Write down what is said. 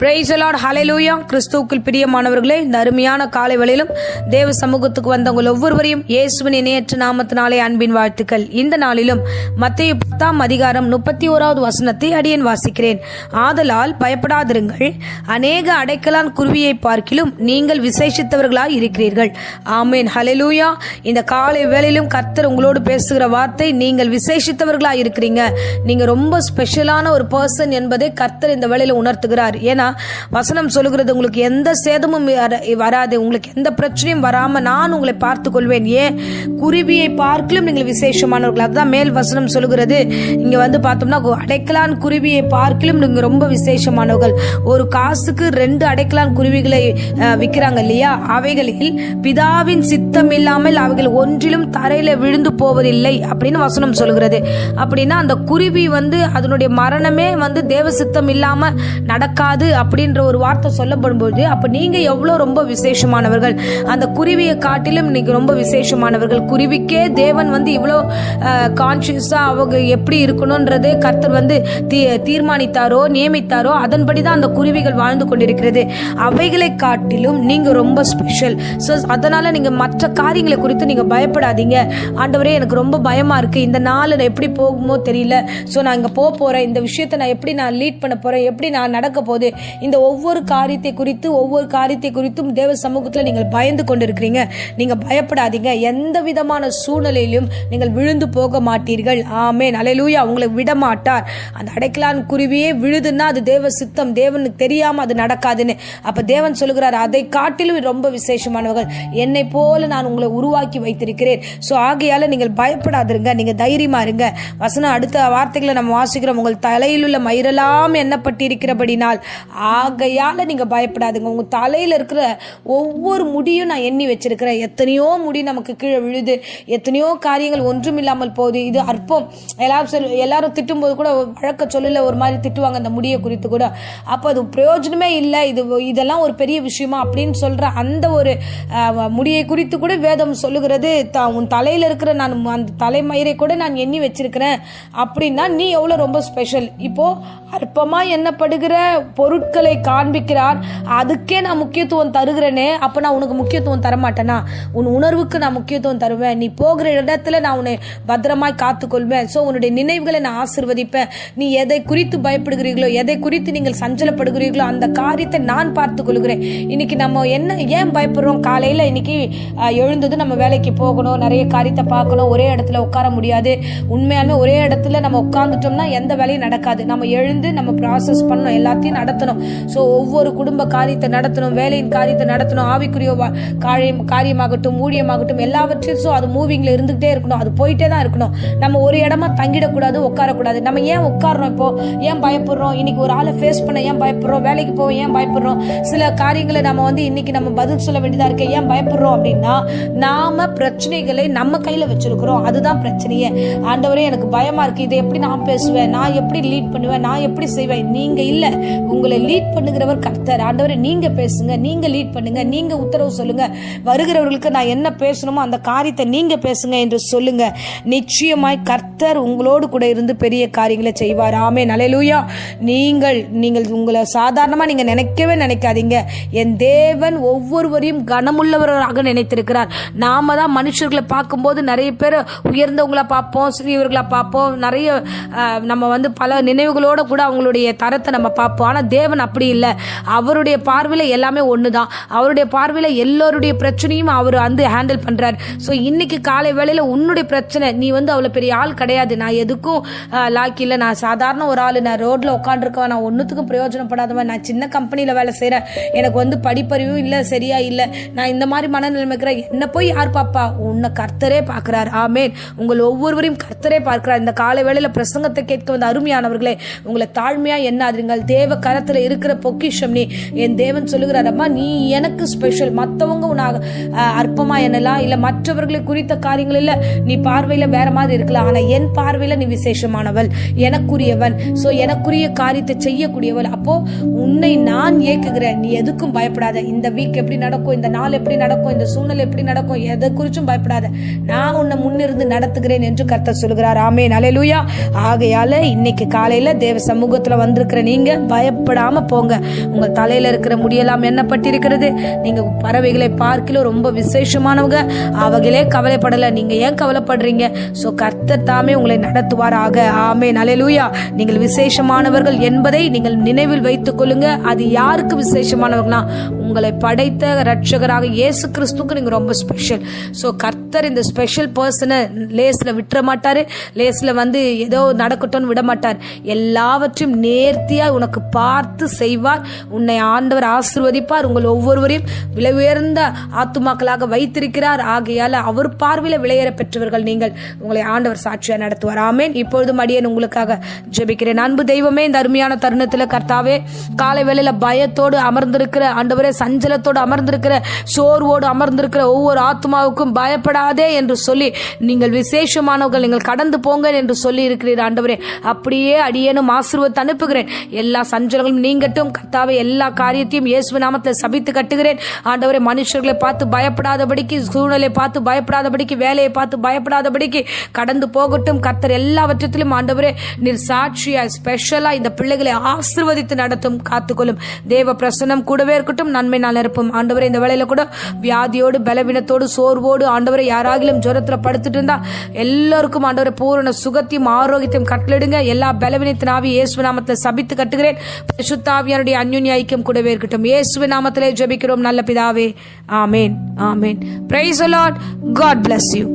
பிரைசலாட் hallelujah கிறிஸ்துவுக்குள் பிரியமானவர்களே இந்த அருமையான காலை வேளையிலும் தேவ சமூகத்துக்கு வந்தவங்கள் ஒவ்வொருவரையும் இயேசுவின் இணையற்ற நாமத்தினாலே அன்பின் வாழ்த்துக்கள். இந்த நாளிலும் மத்திய பத்தாம் அதிகாரம் முப்பத்தி ஓராவது வசனத்தை அடியன் வாசிக்கிறேன். ஆதலால் பயப்படாதிருங்கள். அநேக அடைக்கலான் குருவியை பார்க்கிலும் நீங்கள் விசேஷித்தவர்களாய் இருக்கிறீர்கள். ஆமேன். ஹலெலூயா இந்த காலை வேளையிலும் கர்த்தர் உங்களோடு பேசுகிற வார்த்தை நீங்கள் விசேஷித்தவர்களாய் இருக்கிறீங்க. நீங்க ரொம்ப ஸ்பெஷலான ஒரு பர்சன் என்பதை கர்த்தர் இந்த வேளையில உணர்த்துகிறார். ஏன்னா வசனம் சொல்லுகிறது உங்களுக்கு எந்த சேதமும் வராது. உங்களுக்கு எந்த பிரச்சனையும் வராம நான் உங்களை பார்த்து கொள்வேன் ஏன்? குருவியை பார்க்கலும் நீங்கள் விசேஷமானவர்கள். அதுதான் மேல் வசனம் சொல்லுகிறது. இங்க வந்து பார்த்தோம்னா அடைக்கலான் குருவியை பார்க்கலும் நீங்க ரொம்ப விசேஷமானவர்கள். ஒரு காசுக்கு ரெண்டு அடைக்கலான் குருவிகளை விற்கிறாங்க இல்லையா? அவைகளில் பிதாவின் சித்தம் இல்லாமல் அவைகள் ஒன்றிலும் தரையில விழுந்து போவதில்லை அப்படின்னு வசனம் சொல்லுகிறது. அப்படின்னா அந்த குருவி வந்து அதனுடைய மரணமே வந்து தேவ சித்தம் இல்லாம நடக்காது. அப்படின்ற ஒரு வார்த்தை சொல்லப்படும்போது அப்ப நீங்க எவ்வளவு ரொம்ப விசேஷமானவர்கள்? அந்த குருவியை காட்டிலும் நீங்க ரொம்ப விசேஷமானவர்கள். குருவிக்கே தேவன் வந்து இவ்வளோ கான்சியஸா அவங்க எப்படி இருக்கணும்ன்றதே கர்த்தர் வந்து தீ- தீர்மானித்தாரோ நியமித்தாரோ அதன்படி தான் அந்த குருவிகள் வாழ்ந்து கொண்டிருக்கிறது. அவைகளை காட்டிலும் நீங்க ரொம்ப ஸ்பெஷல் ஸோ அதனால நீங்க மற்ற காரியங்களை குறித்து நீங்க பயப்படாதீங்க. ஆண்டவரே எனக்கு ரொம்ப பயமா இருக்கு. இந்த நாள் நான் எப்படி போகுமோ தெரியல. ஸோ நான் இங்க போக போறேன். இந்த விஷயத்தை நான் எப்படி நான் லீட் பண்ண போறேன்? எப்படி நான் நடக்க போகுது? இந்த ஒவ்வொரு காரியத்தை குறித்து ஒவ்வொரு காரியத்தை குறித்தும் தேவ சமூகத்தில் நீங்கள் பயந்து கொண்டிருக்கிறீங்க. நீங்கள் பயப்படாதீங்க. எந்த விதமான சூழ்நிலையிலும் நீங்கள் விழுந்து போக மாட்டீர்கள். ஆமே அலையலூயா உங்களை விடமாட்டார். அந்த அடைக்கலான் குருவியே விழுதுன்னா அது தேவ சித்தம். தேவனுக்கு தெரியாம அது நடக்காதுன்னு. அப்ப தேவன் சொல்லுகிறார் அதை காட்டிலும் ரொம்ப விசேஷமானவர்கள் என்னை போல நான் உங்களை உருவாக்கி வைத்திருக்கிறேன். ஸோ ஆகையால நீங்கள் பயப்படாதிருங்க. நீங்க தைரியமா இருங்க. வசனம் அடுத்த வார்த்தைகளை நம்ம வாசிக்கிறோம். உங்கள் தலையில் உள்ள மயிரெல்லாம் எண்ணப்பட்டிருக்கிறபடினால் ஆகையால் நீங்கள் பயப்படாதுங்க. உங்கள் தலையில் இருக்கிற ஒவ்வொரு முடியும் நான் எண்ணி வச்சிருக்கிறேன். எத்தனையோ முடி நமக்கு கீழே விழுது. எத்தனையோ காரியங்கள் ஒன்றும் இல்லாமல் போகுது. இது அற்பம். எல்லாரும் சொல் எல்லாரும் திட்டும்போது கூட வழக்க சொல்லல ஒரு மாதிரி திட்டுவாங்க அந்த முடியை குறித்து கூட. அப்போ அது பிரயோஜனமே இல்லை. இது இதெல்லாம் ஒரு பெரிய விஷயமா அப்படின்னு சொல்கிற அந்த ஒரு முடியை குறித்து கூட வேதம் சொல்லுகிறது த- உன் தலையில் இருக்கிற நான் அந்த தலைமயிரை கூட நான் எண்ணி வச்சிருக்கிறேன். அப்படின்னா நீ எவ்வளோ ரொம்ப ஸ்பெஷல் இப்போது அற்பமாக எண்ணப்படுகிற பொருட்களை காண்பிக்கிறார். அதுக்கே நான் முக்கியத்துவம் தருகிறேனே. அப்போ நான் உனக்கு முக்கியத்துவம் தரமாட்டேனா? உன் உணர்வுக்கு நான் முக்கியத்துவம் தருவேன். நீ போகிற இடத்துல நான் உன்னை பத்திரமாய் காத்துக்கொள்வேன். ஸோ உன்னுடைய நினைவுகளை நான் ஆசிர்வதிப்பேன். நீ எதை குறித்து பயப்படுகிறீர்களோ எதை குறித்து நீங்கள் சஞ்சலப்படுகிறீர்களோ அந்த காரியத்தை நான் பார்த்துக்கொள்கிறேன் இன்னைக்கு நம்ம என்ன ஏன் பயப்படுறோம்? காலையில் இன்னைக்கு எழுந்தது நம்ம வேலைக்கு போகணும். நிறைய காரியத்தை பார்க்கணும். ஒரே இடத்துல உட்கார முடியாது. உண்மையாலுமே ஒரே இடத்துல நம்ம உட்காந்துட்டோம்னா எந்த வேலையும் நடக்காது. நம்ம எழுந்து நம்ம ப்ராசஸ் பண்ணணும். எல்லாத்தையும் நடத்தணும். ஸோ ஒவ்வொரு குடும்ப காரியத்தை நடத்தணும் வேலையின் காரியத்தை நடத்தணும் ஆவிக்குரிய வா- காரியம் காரியமாகட்டும் ஊழியமாகட்டும் எல்லாவற்றையும் ஸோ அது மூவிங்கில் இருந்துகிட்டே இருக்கணும். அது போயிட்டே தான் இருக்கணும். நம்ம ஒரு இடமா தங்கிடக்கூடாது உட்காரக்கூடாது. நம்ம ஏன் உட்காரணும் இப்போ? ஏன் பயப்படுறோம்? இன்னைக்கு ஒரு ஆளை ஃபேஸ் பண்ண ஏன் பயப்படுறோம்? வேலைக்கு போக ஏன் பயப்படுறோம்? சில காரியங்களை நம்ம வந்து இன்னைக்கு நம்ம பதில் சொல்ல வேண்டியதாக இருக்க. ஏன் பயப்படுறோம் அப்படின்னா நாம பிரச்சனைகளை நம்ம கையில் வச்சிருக்கிறோம். அதுதான் பிரச்சனையே. ஆண்டவரே எனக்கு பயமா இருக்கு. இதை எப்படி நான் பேசுவேன்? நான் எப்படி லீட் பண்ணுவேன்? நான் எப்படி செய்வேன்? நீங்க இல்லை. உங்களை லீட் பண்ணுகிறவர் கர்த்தர். ஆண்டவரை நீங்க பேசுங்க நீங்க லீட் பண்ணுங்க நீங்க உத்தரவு சொல்லுங்க. வருகிறவர்களுக்கு நான் என்ன பேசணுமோ அந்த காரியத்தை நீங்க பேசுங்க என்று சொல்லுங்க. நிச்சயமாய் கர்த்தர் உங்களோடு கூட இருந்து பெரிய காரியங்களை செய்வார். ஆமே நலையலூயா நீங்கள் நீங்கள் உங்களை சாதாரணமாக நீங்கள் நினைக்கவே நினைக்காதீங்க. என் தேவன் ஒவ்வொருவரையும் கனமுள்ளவராக நினைத்திருக்கிறார். நாம தான் மனுஷர்களை பார்க்கும்போது நிறைய பேர் உயர்ந்தவங்களா பார்ப்போம் சிறியவர்களா பார்ப்போம். நிறைய நம்ம வந்து பல நினைவுகளோட கூட அவங்களுடைய தரத்தை நம்ம பார்ப்போம். ஆனால் தேவன் அப்படி இல்லை. அவருடைய பார்வையில் எல்லாமே ஒன்று தான் அவருடைய பார்வையில் எல்லோருடைய பிரச்சனையும் அவர் வந்து ஹேண்டில் பண்ணுறார் ஸோ இன்னைக்கு காலை வேளையில் உன்னுடைய பிரச்சனை நீ வந்து அவ்வளோ பெரிய ஆள் கிடையாது. நான் எதுக்கும் அஹ், லாக்கி இல்லை. நான் சாதாரண ஒரு ஆள். நான் ரோட்ல உட்காந்துருக்கேன் நான் ஒன்றுத்துக்கும் பிரயோஜனப்படாதவன் நான் சின்ன கம்பெனியில் வேலை செய்கிறேன் எனக்கு வந்து படிப்பறிவும் இல்லை சரியா இல்லை. நான் இந்த மாதிரி மனநிலைமைக்கிறேன் என்ன போய் யார் பாப்பா உன்னை கர்த்தரே பார்க்குறாரு. ஆமேன். உங்கள் ஒவ்வொருவரையும் கர்த்தரே பார்க்கிறார். இந்த காலை வேளையில் பிரசங்கத்தை கேட்க வந்த அருமையானவர்களே உங்களை தாழ்மையாக எண்ணாதீர்கள். தேவ கரத்தில் இருக்கிற பொக்கிஷம் நீ என் தேவன் சொல்லுகிறார் அம்மா நீ எனக்கு ஸ்பெஷல் மற்றவங்க உனக்கு அற்பமாக என்னலாம் இல்லை. மற்றவர்களை குறித்த காரியங்கள் இல்லை. நீ பார்வையில் வேற மாதிரி இருக்கலாம். ஆனால் என் பார்வையில நீ விசேஷமானவள் எனக்குரியவன். சோ எனக்குரிய காரியத்தை செய்யக்கூடியவள். அப்போ உன்னை நான் ஏக்குகிறேன். நீ எதுக்கும் பயப்படாத. இந்த வீக் எப்படி நடக்கும் இந்த நாள் எப்படி நடக்கும் இந்த சூழ்நிலை எப்படி நடக்கும் எதை குறிச்சும் பயப்படாத. நான் உன்னை முன்னிருந்து நடத்துகிறேன் என்று கர்த்தர் சொல்கிறார் ஆமே நலையலூயா ஆகையால இன்னைக்கு காலையில தேவ சமூகத்துல வந்திருக்கிற நீங்க பயப்படாம போங்க. உங்கள் தலையில இருக்கிற முடியெல்லாம் எண்ணப்பட்டிருக்கிறது. நீங்க பறவைகளை பார்க்கல ரொம்ப விசேஷமானவங்க. அவகளே கவலைப்படல. நீங்க ஏன் கவலைப்படுறீங்க? சோ கர்த்தர் எல்லாமே உங்களை நடத்துவாராக. ஆமே நலையலூயா நீங்கள் விசேஷமானவர்கள் என்பதை நீங்கள் நினைவில் வைத்துக் கொள்ளுங்க. அது யாருக்கு விசேஷமானவர்களா உங்களை படைத்த ரட்சகராக இயேசு கிறிஸ்துக்கு நீங்கள் ரொம்ப ஸ்பெஷல் ஸோ கர்த்தர் இந்த ஸ்பெஷல் பர்சனை லேஸில் விட்டுற மாட்டார் லேஸில் வந்து ஏதோ நடக்கட்டும்னு விட மாட்டார் எல்லாவற்றையும் நேர்த்தியாக உனக்கு பார்த்து செய்வார். உன்னை ஆண்டவர் ஆசிர்வதிப்பார். உங்கள் ஒவ்வொருவரையும் விலை உயர்ந்த ஆத்துமாக்களாக வைத்திருக்கிறார். ஆகையால் அவர் பார்வையில் விளையேற பெற்றவர்கள் நீங்கள். உங்களை ஆண்டவர் சாட்சியாக நடத்துவார். ஆமேன். இப்பொழுதும் அடியேன் உங்களுக்காக ஜெபிக்கிறேன். அன்பு தெய்வமே இந்த அருமையான தருணத்தில் கர்த்தாவே காலை வேளையில் பயத்தோடு அமர்ந்திருக்கிற ஆண்டவரே சஞ்சலத்தோடு அமர்ந்திருக்கிற சோர்வோடு அமர்ந்திருக்கிற ஒவ்வொரு ஆத்மாவுக்கும் பயப்படாதே என்று சொல்லி நீங்கள் விசேஷமானவர்கள் நீங்கள் கடந்து போங்க என்று சொல்லி இருக்கிறீர் ஆண்டவரே. அப்படியே அடியேனும் ஆசிர்வத்தை அனுப்புகிறேன். எல்லா சஞ்சலங்களும் நீங்கட்டும் கத்தாவை எல்லா காரியத்தையும் இயேசு நாமத்தில் சபித்து கட்டுகிறேன். ஆண்டவரே மனுஷர்களை பார்த்து பயப்படாதபடிக்கு சூழ்நிலை பார்த்து பயப்படாதபடிக்கு வேலையை பார்த்து பயப்படாதபடிக்கு கடந்து போகட்டும். கத்தர் எல்லாவற்றத்திலும் ஆண்டவரே நீர் சாட்சியா ஸ்பெஷலா இந்த பிள்ளைகளை ஆசிர்வதித்து நடத்தும் காத்துக்கொள்ளும். தேவ பிரசன்னம் கூடவே இருக்கட்டும். நன்மை நான் நிரப்பும். ஆண்டவரை இந்த வேலையில் கூட வியாதியோடு பலவீனத்தோடு சோர்வோடு ஆண்டவரை யாராகிலும் ஜுரத்துல படுத்துட்டு இருந்தா எல்லோருக்கும் ஆண்டவரை பூரண சுகத்தையும் ஆரோக்கியத்தையும் கட்டளிடுங்க எல்லா பலவீனத்தின் ஆவி இயேசு நாமத்தில் சபித்து கட்டுகிறேன். சுத்தாவியனுடைய அந்யுன்ய ஐக்கியம் கூடவே இருக்கட்டும். இயேசு நாமத்திலே ஜபிக்கிறோம். நல்ல பிதாவே. ஆமேன். ஆமேன். Praise the Lord God bless you